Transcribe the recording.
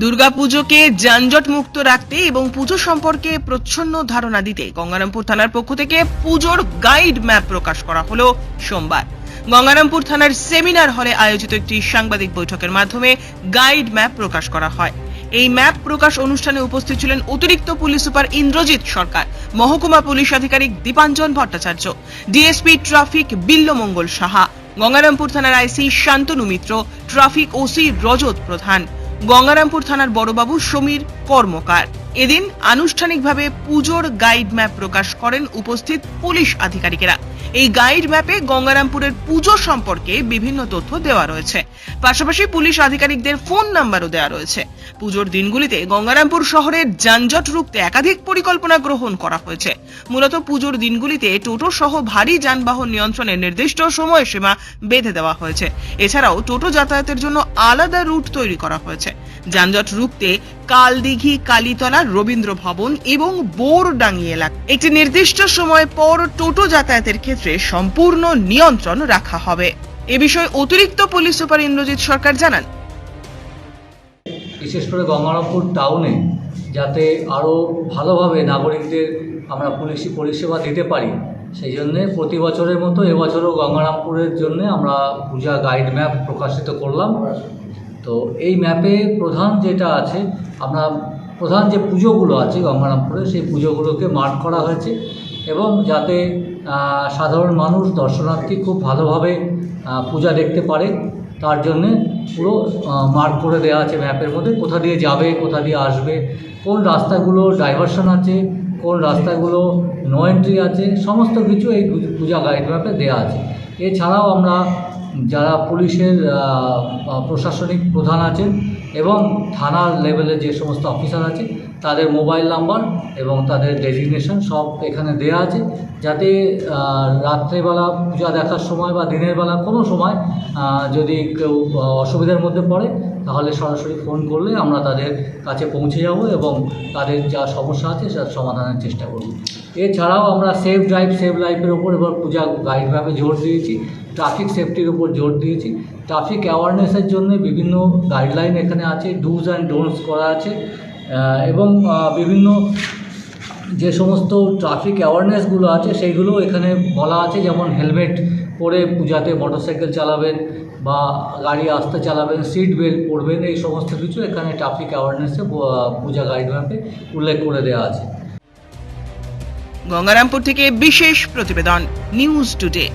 দুর্গাপুজোকে যানজট মুক্ত রাখতে এবং পুজো সম্পর্কে প্রচ্ছন্ন ধারণা দিতে গঙ্গারামপুর থানার পক্ষ থেকে পুজোর গাইড ম্যাপ প্রকাশ করা হলো সোমবার। গঙ্গারামপুর থানার সেমিনার হলে আয়োজিত একটি সাংবাদিক বৈঠকের মাধ্যমে গাইড ম্যাপ প্রকাশ করা হয়। এই ম্যাপ প্রকাশ অনুষ্ঠানে উপস্থিত ছিলেন অতিরিক্ত পুলিশ সুপার ইন্দ্রজিৎ সরকার, মহকুমা পুলিশ আধিকারিক দীপাঞ্জন ভট্টাচার্য, ডিএসপি ট্রাফিক বিল্লমঙ্গল সাহা, গঙ্গারামপুর থানার IC Shantanu Mitra, traffic OC Rajat Pradhan. Gangarampur থানার বড়বাবু সমীর কর্মকার। এদিন আনুষ্ঠানিকভাবে পুজোর গাইড ম্যাপ প্রকাশ করেন উপস্থিত পুলিশ আধিকারিকেরা। এই গাইড ম্যাপে গঙ্গারামপুরের পুজো সম্পর্কে বিভিন্ন তথ্য দেওয়া রয়েছে। পাশাপাশি পুলিশ আধিকারিকদের ফোন নাম্বারও দেওয়া রয়েছে। পুজোর দিনগুলিতে গঙ্গারামপুর শহরের যানজট রুখতে একাধিক পরিকল্পনা গ্রহণ করা হয়েছে। মূলত পুজোর দিনগুলিতে টোটো সহ ভারী যানবাহন নিয়ন্ত্রণের নির্দিষ্ট সময়সীমা বেঁধে দেওয়া হয়েছে। এছাড়াও টোটো যাতায়াতের জন্য আলাদা রুট তৈরি করা হয়েছে। যানজট রুখতে কালদিঘি, কালীতলা রবীন্দ্র ভবন এবং বোরডাঙ্গি এলাকা। একটি নির্দিষ্ট সময় পর টোটো যাতায়াতের ক্ষেত্রে সম্পূর্ণ নিয়ন্ত্রণ রাখা হবে। এ বিষয়ে অতিরিক্ত পুলিশ সুপার ইন্দ্রজিৎ সরকার জানান। বিশেষ করে গঙ্গারামপুর টাউনে যাতে আরও ভালোভাবে নাগরিকদের আমরা পুলিশি পরিষেবা দিতে পারি, সেই জন্যে প্রতি বছরের মতো এবছরও গঙ্গারামপুরের জন্য আমরা পূজা গাইড ম্যাপ প্রকাশিত করলাম। তো এই ম্যাপে প্রধান যেটা আছে, আমরা প্রধান যে পুজোগুলো আছে গঙ্গারামপুরে, সেই পুজোগুলোকে মার্ক করা হয়েছে এবং যাতে সাধারণ মানুষ, দর্শনার্থী খুব ভালোভাবে পূজা দেখতে পারে, তার জন্যে পুরো মার্ক করে দেওয়া আছে ম্যাপের মধ্যে, কোথা দিয়ে যাবে, কোথা দিয়ে আসবে, কোন রাস্তাগুলো ডাইভারশন আছে, কোন রাস্তাগুলো নো এন্ট্রি আছে, সমস্ত কিছু এই পূজা গাইড ম্যাপে দেওয়া আছে। এছাড়াও আমরা যারা পুলিশের প্রশাসনিক প্রধান আছেন এবং থানার লেভেলে যে সমস্ত অফিসার আছে, তাদের মোবাইল নাম্বার এবং তাদের ডেজিগনেশন সব এখানে দেওয়া আছে যাতে রাত্রেবেলা পূজা দেখার সময় বা দিনের বেলা কোনো সময় যদি কেউ অসুবিধার মধ্যে পড়ে, তাহলে সরাসরি ফোন করলে আমরা তাদের কাছে পৌঁছে যাব এবং তাদের যা সমস্যা আছে সেটার সমাধানের চেষ্টা করব। এছাড়াও আমরা সেফ ড্রাইভ সেভ লাইফের ওপর এবার পূজা গাইডভাবে জোর দিয়েছি। ট্রাফিক সেফটির উপর জোর দিয়েছি। ট্রাফিক অ্যাওয়ারনেসের জন্য বিভিন্ন গাইডলাইন এখানে আছে ডুজ অ্যান্ড ডোন্টস করা আছে এবং বিভিন্ন যে সমস্ত ট্রাফিক অ্যাওয়ারনেসগুলো আছে সেইগুলো এখানে বলা আছে, যেমন হেলমেট পরে পূজাতে মোটরসাইকেল চালাবেন বা গাড়ি আসতে চালাবেন সিট বেল্ট পরবেন, এই সমস্ত কিছু এখানে ট্রাফিক অ্যাওয়ারনেসে পূজা গাইড ম্যাপে উল্লেখ করে দেওয়া আছে। গঙ্গারামপুর থেকে বিশেষ প্রতিবেদন নিউজ টুডে